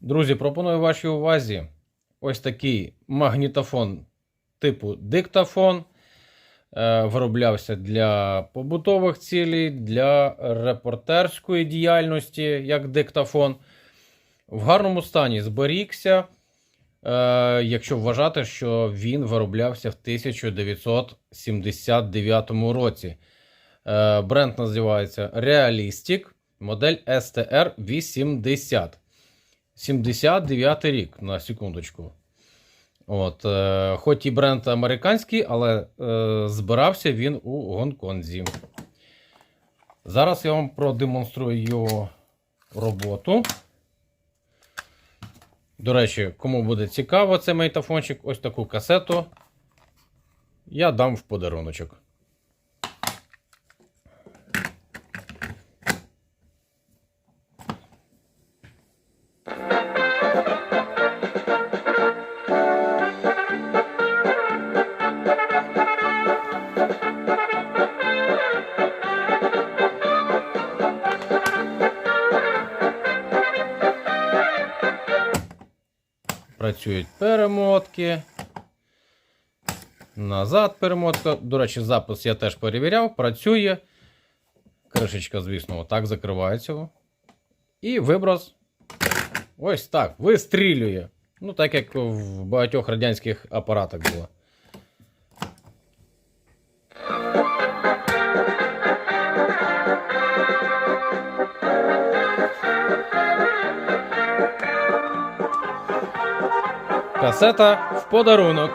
Друзі, пропоную вашій увазі ось такий магнітофон типу диктофон. Е, Вироблявся для побутових цілей, для репортерської діяльності, як диктофон. В гарному стані зберігся, е, якщо вважати, що він вироблявся в 1979 році. Е, Бренд називається Realistic, модель STR 80. 79 рік, на секундочку. От, е, хоч і бренд американський, але е, збирався він у Гонконзі. Зараз я вам продемонструю його роботу. До речі, кому буде цікаво цей мейтафончик, ось таку касету я дам в подаруночок. Працюють перемотки. Назад перемотка. До речі, запис я теж перевіряв. Працює. Кришечка, звісно, отак закривається. І виброс. Ось так. Вистрілює. Ну, так як в багатьох радянських апаратах було. Касета в подарунок.